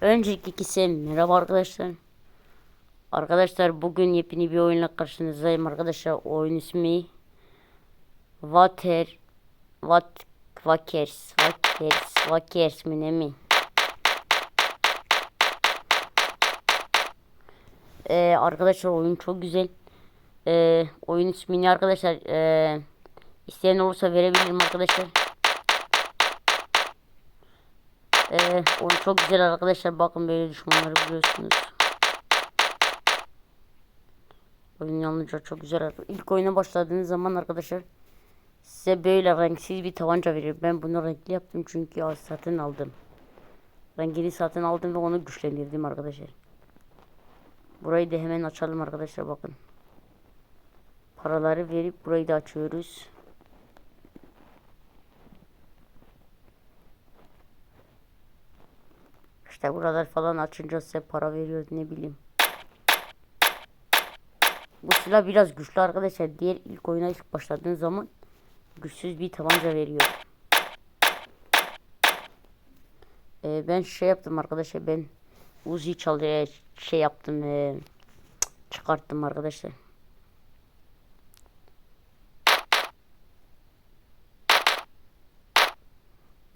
Öncelikle ikisi merhaba arkadaşlar. Arkadaşlar bugün yepyeni bir oyunla karşınızdayım arkadaşlar. Oyun ismi Water What Wakers Wakers Wakers mi ne mi? Ee, arkadaşlar oyun çok güzel. Ee, oyun ismini arkadaşlar ee, isteyen olursa verebilirim arkadaşlar. Ee, oyun çok güzel arkadaşlar. Bakın böyle düşmanları buluyorsunuz. Oyun yalnızca çok güzel. İlk oyuna başladığınız zaman arkadaşlar size böyle renksiz bir tabanca veriyor. Ben bunu renkli yaptım çünkü satın aldım. Rengini satın aldım ve onu güçlendirdim arkadaşlar. Burayı da hemen açalım arkadaşlar bakın. Paraları verip burayı da açıyoruz. İşte buralar falan açınca size para veriyor ne bileyim. Bu silah biraz güçlü arkadaşlar. Diğer ilk oyuna ilk başladığın zaman güçsüz bir tabanca veriyor. Ee, ben şey yaptım arkadaşlar. Ben Uzi çalıya şey yaptım. ee, çıkarttım arkadaşlar.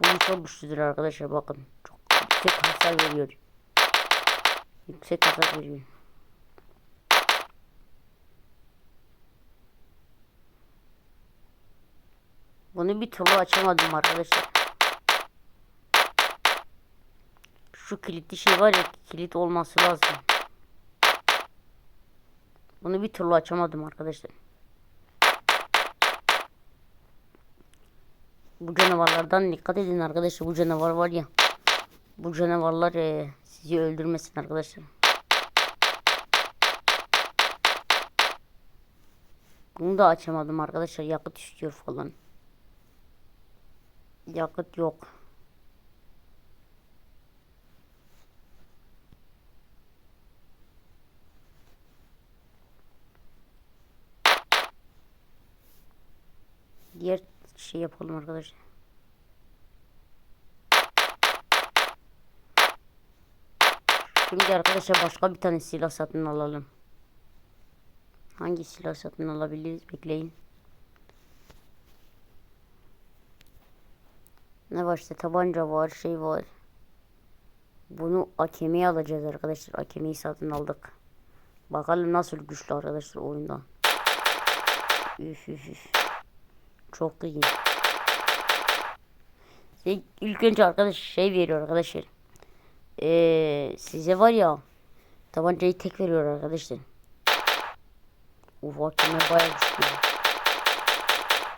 Bu çok güçlüdür arkadaşlar bakın. Çok hasar veriyor. Yüksek hasar veriyor. Bunu bir türlü açamadım arkadaşlar. Şu kilitli şey var ya kilit olması lazım. Bunu bir türlü açamadım arkadaşlar. Bu canavarlardan dikkat edin arkadaşlar. Bu canavar var ya. Bu canavarlar e, sizi öldürmesin arkadaşlar. Bunu da açamadım arkadaşlar. Yakıt istiyor falan. Yakıt yok. Diğer şey yapalım arkadaşlar. Şimdi arkadaşlar başka bir tane silah satın alalım. Hangi silah satın alabiliriz? Bekleyin. Ne var işte tabanca var, şey var. Bunu akemiye alacağız arkadaşlar. Akemiyi satın aldık. Bakalım nasıl güçlü arkadaşlar oyunda. Üf üf üf. Çok iyi. İlk önce arkadaş şey veriyor arkadaşlar. Ee, size var ya tabancayı tek veriyor arkadaşlar. Uf hakime bayağı güçlü.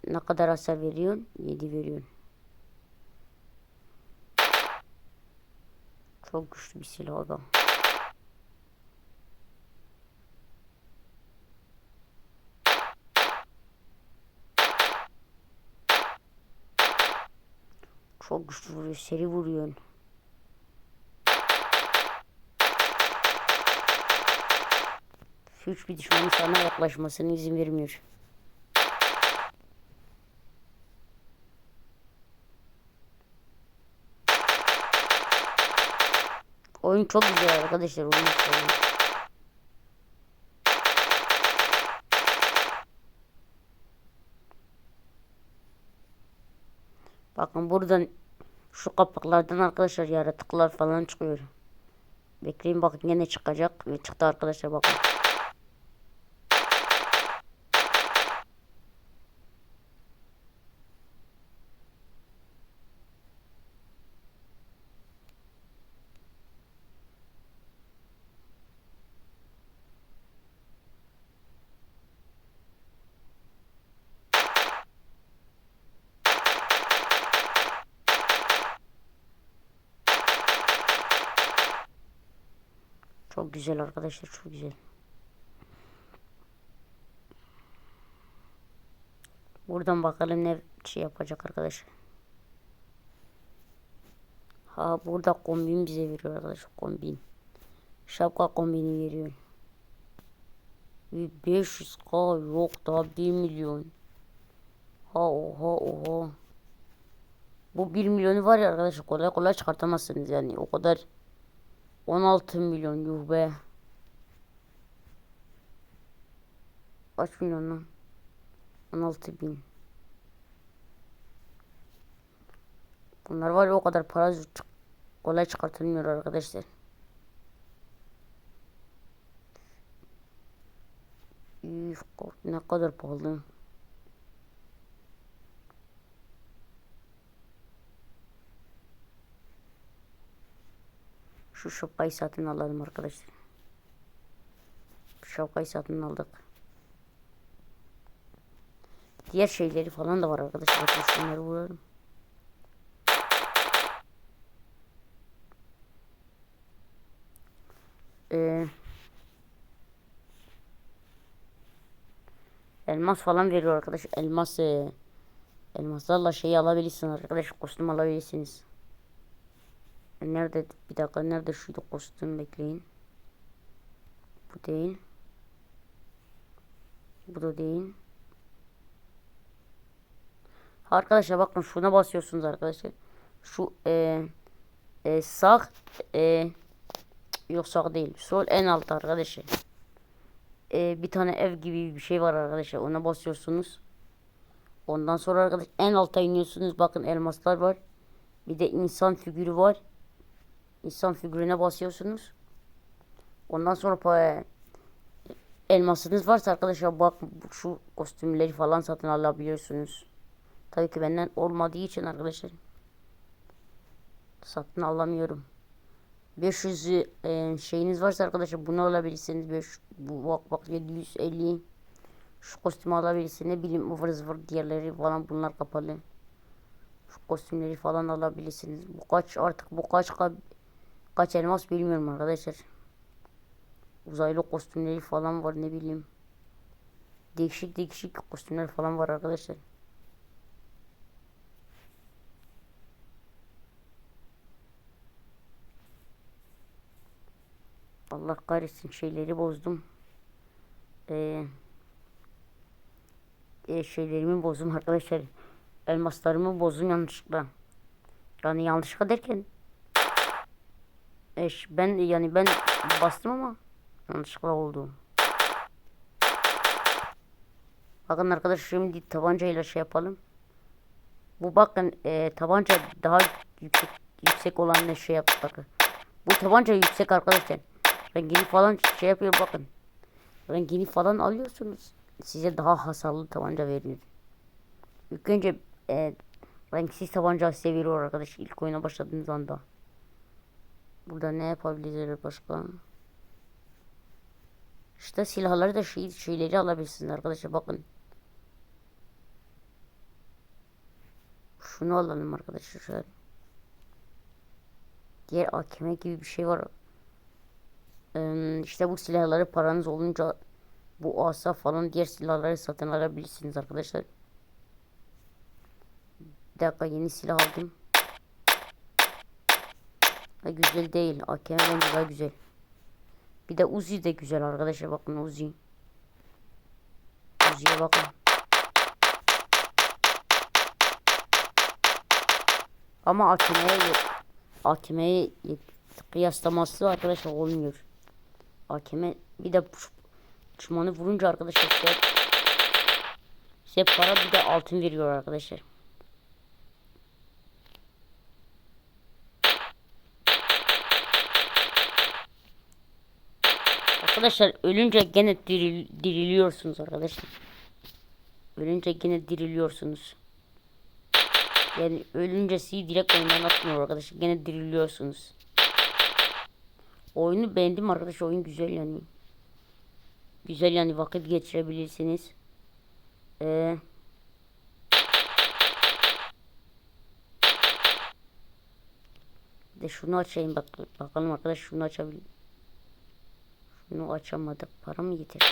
Ne kadar hasar veriyorsun? 7 veriyorsun. Çok güçlü bir silah adam. Çok güçlü vuruyor, seri vuruyor. Hiçbir düşmanın sana yaklaşmasına izin vermiyor. Oyun çok güzel arkadaşlar. Oyun çok güzel. Bakın buradan şu kapaklardan arkadaşlar yaratıklar falan çıkıyor. Bekleyin bakın yine çıkacak ve çıktı arkadaşlar bakın. Çok güzel arkadaşlar çok güzel. Buradan bakalım ne şey yapacak arkadaşlar. Ha burada kombin bize veriyor arkadaşlar kombin. Şapka kombini veriyor. 500k yok daha 1 milyon. Ha oha oha. Bu 1 milyonu var ya arkadaşlar kolay kolay çıkartamazsınız yani o kadar 16 milyon yuh be. Kaç milyon lan? 16 bin. Bunlar var ya o kadar para kolay çıkartılmıyor arkadaşlar. Üf, ne kadar pahalı. Şu şapkayı satın alalım arkadaşlar. Şapkayı satın aldık. Diğer şeyleri falan da var arkadaşlar. Şunları vuralım. Ee, elmas falan veriyor arkadaş. Elmas e, elmaslarla şey alabilirsiniz arkadaş. Kostüm alabilirsiniz. Nerede bir dakika nerede şuydu kostüm bekleyin. Bu değil. Bu da değil. Arkadaşlar bakın şuna basıyorsunuz arkadaşlar. Şu e, e, sağ e, yok sağ değil. Sol en alt arkadaşlar. E, bir tane ev gibi bir şey var arkadaşlar. Ona basıyorsunuz. Ondan sonra arkadaş en alta iniyorsunuz. Bakın elmaslar var. Bir de insan figürü var. İnsan figürüne basıyorsunuz. Ondan sonra pa- elmasınız varsa arkadaşlar bak şu kostümleri falan satın alabiliyorsunuz. Tabii ki benden olmadığı için arkadaşlar satın alamıyorum. 500 e, şeyiniz varsa arkadaşlar bunu alabilirsiniz. 5 bu bak bak 750 şu kostümü alabilirsiniz. Ne bileyim ıvır zıvır diğerleri falan bunlar kapalı. Şu kostümleri falan alabilirsiniz. Bu kaç artık bu kaç ka- kaç elmas bilmiyorum arkadaşlar. Uzaylı kostümleri falan var ne bileyim. Değişik değişik kostümler falan var arkadaşlar. Allah kahretsin şeyleri bozdum. Ee, e, şeylerimi bozdum arkadaşlar. Elmaslarımı bozdum yanlışlıkla. Yani yanlışlıkla derken e, ş- ben yani ben bastım ama yanlışlıkla oldu. Bakın arkadaşlar şimdi tabancayla şey yapalım. Bu bakın e, tabanca daha yüksek yüksek olan ne şey yap bakın. Bu tabanca yüksek arkadaşlar. Rengini falan şey yapıyor bakın. Rengini falan alıyorsunuz. Size daha hasarlı tabanca veriyor. İlk önce e, renksiz tabanca size veriyor arkadaş ilk oyuna başladığınız anda. Burada ne yapabiliriz başka? İşte silahları da şey, şeyleri alabilirsiniz arkadaşlar bakın. Şunu alalım arkadaşlar şöyle. Diğer AKM gibi bir şey var. Ee, işte bu silahları paranız olunca bu asa falan diğer silahları satın alabilirsiniz arkadaşlar. Bir dakika yeni silah aldım. Ha, güzel değil. AKM bence daha güzel. Bir de Uzi de güzel arkadaşlar bakın Uzi. Uzi'ye bakın. Ama AKM'ye AKM'ye kıyaslaması arkadaşlar olmuyor. AKM bir de düşmanı vurunca arkadaşlar size, size para bir de altın veriyor arkadaşlar. Arkadaşlar ölünce gene diril, diriliyorsunuz arkadaşlar. Ölünce gene diriliyorsunuz. Yani ölünce sizi direkt oyundan atmıyor arkadaşlar. Gene diriliyorsunuz. Oyunu beğendim arkadaşlar. Oyun güzel yani. Güzel yani vakit geçirebilirsiniz. Ee, de şunu açayım bak bakalım arkadaş şunu açabil. Şunu açamadık. Para mı getir?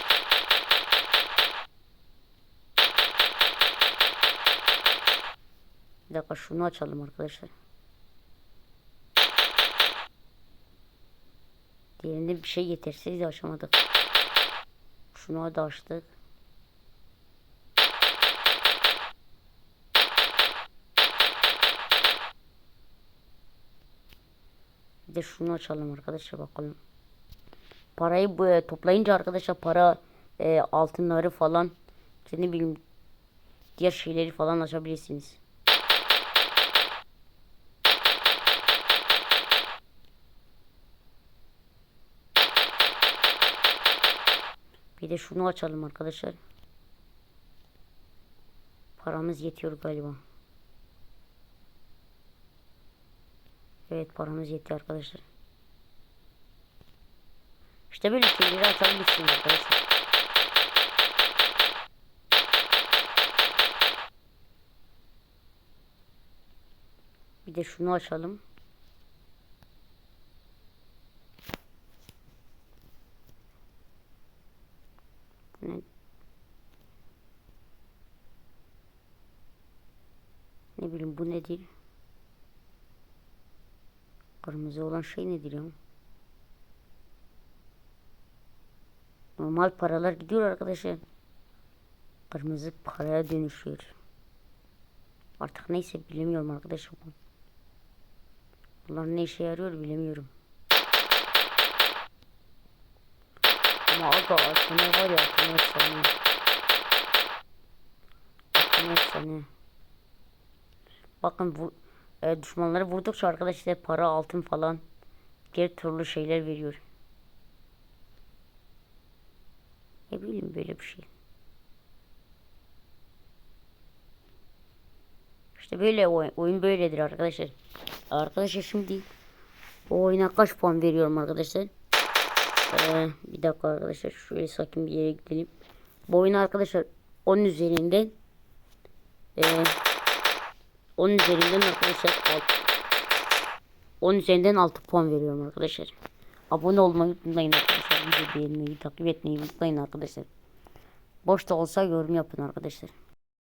Bir dakika şunu açalım arkadaşlar. Diğerinde bir şey getirseydi açamadık. Şunu da açtık. Bir de şunu açalım arkadaşlar bakalım. Parayı e, toplayınca arkadaşlar para e, altınları falan işte ne bileyim diğer şeyleri falan açabilirsiniz. Bir de şunu açalım arkadaşlar. Paramız yetiyor galiba. Evet paramız yetti arkadaşlar. İşte böyle şeyleri açabilirsiniz arkadaşlar. Bir de şunu açalım. Ne? Ne bileyim bu nedir? Kırmızı olan şey nedir ya? Normal paralar gidiyor arkadaşlar. Kırmızı paraya dönüşüyor. Artık neyse bilemiyorum arkadaşım. Bunlar ne işe yarıyor bilemiyorum. Ama aga altına var ya altına efsane. Altına efsane. Bakın bu e, düşmanları vurdukça arkadaşlar para altın falan diğer türlü şeyler veriyor. Ne bileyim böyle bir şey. İşte böyle oyun, oyun böyledir arkadaşlar. Arkadaşlar şimdi o oyuna kaç puan veriyorum arkadaşlar? Ee, bir dakika arkadaşlar şöyle sakin bir yere gidelim. Bu oyuna arkadaşlar 10 üzerinden e, 10 üzerinden arkadaşlar 6 10 üzerinden 6 puan veriyorum arkadaşlar. Abone olmayı unutmayın arkadaşlar. Video beğenmeyi, takip etmeyi unutmayın arkadaşlar. Boş da olsa yorum yapın arkadaşlar.